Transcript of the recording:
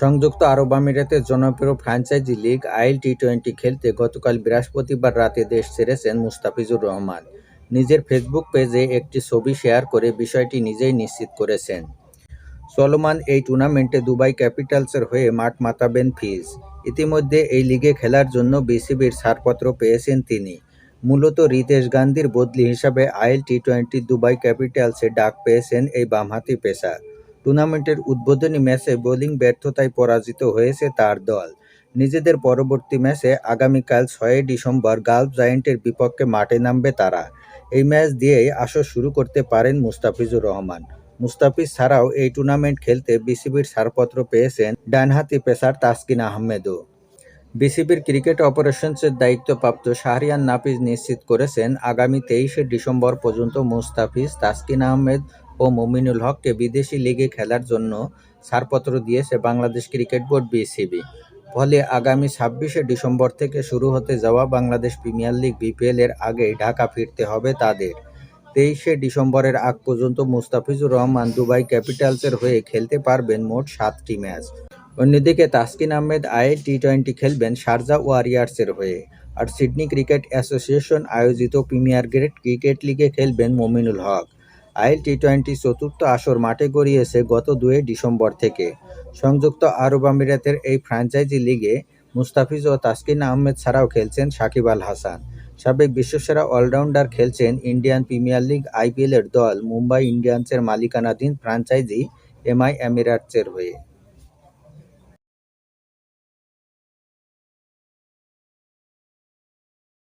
সংযুক্ত আরব আমিরাতের জনপ্রিয় franchise league IL T twenty খেলতে গতকাল বৃহস্পতিবার রাতে দেশ ছেড়েছেন মুস্তাফিজুর রহমান। নিজের ফেসবুক পেজে একটি ছবি শেয়ার করে বিষয়টি নিজেই নিশ্চিত করেছেন। চলমান এই টুর্নামেন্টে দুবাই ক্যাপিটালসের হয়ে মাঠ মাতাবেন ফিজ। ইতিমধ্যে এই লিগে খেলার জন্য বিসিবির ছাড়পত্র পেয়েছেন তিনি। মূলত রিতেশ গান্ধীর বদলি হিসাবে আইএল টি টোয়েন্টি দুবাই ক্যাপিটালসে ডাক পেয়েছেন এই বামহাতি পেসার। টুর্নামেন্টের উদ্বোধনী ম্যাচে বোলিং ব্যর্থতায় পরাজিত হয়েছে তার দল। নিজেদের পরবর্তী ম্যাচে আগামীকাল ছয়ই ডিসেম্বর গালফ জায়েন্টের বিপক্ষে মাঠে নামবে তারা। এই ম্যাচ দিয়েই আসর শুরু করতে পারেন মুস্তাফিজুর রহমান। মুস্তাফিজ ছাড়াও এই টুর্নামেন্ট খেলতে বিসিবির ছাড়পত্র পেয়েছেন ডানহাতি পেসার তাসকিন আহমেদও। বিসিবির ক্রিকেট অপারেশনসের দায়িত্বপ্রাপ্ত শাহরিয়ান নাফিজ নিশ্চিত করেছেন, আগামী তেইশে ডিসেম্বর পর্যন্ত মুস্তাফিজ, তাসকিন আহমেদ ও মমিনুল হককে বিদেশি লিগে খেলার জন্য ছাড়পত্র দিয়েছে বাংলাদেশ ক্রিকেট বোর্ড বিসিবি। ফলে আগামী ছাব্বিশে ডিসেম্বর থেকে শুরু হতে যাওয়া বাংলাদেশ প্রিমিয়ার লিগ বিপিএল এর আগেই ঢাকা ফিরতে হবে তাদের। তেইশে ডিসেম্বরের আগ পর্যন্ত মুস্তাফিজুর রহমান দুবাই ক্যাপিটালসের হয়ে খেলতে পারবেন মোট সাতটি ম্যাচ। অন্যদিকে Taskin Ahmed IL T twenty খেলবেন শারজা ওয়ারিয়ার্সের হয়ে। আর সিডনি ক্রিকেট অ্যাসোসিয়েশন আয়োজিত প্রিমিয়ার গ্রেড ক্রিকেট লিগে খেলবেন Mominul Haque. IL T twenty চতুর্থ আসর মাঠে গড়িয়েছে গত দুই ডিসেম্বর থেকে। সংযুক্ত আরব আমিরাতের এই ফ্রাঞ্চাইজি লিগে মুস্তাফিজ ও তাসকিন আহমেদ ছাড়াও খেলছেন সাকিব আল হাসান। সাবেক বিশ্বসেরা অলরাউন্ডার খেলছেন ইন্ডিয়ান প্রিমিয়ার লিগ আইপিএলের দল মুম্বাই ইন্ডিয়ান্সের মালিকানাধীন ফ্র্যাঞ্চাইজি এমআই আমিরাটসের হয়ে।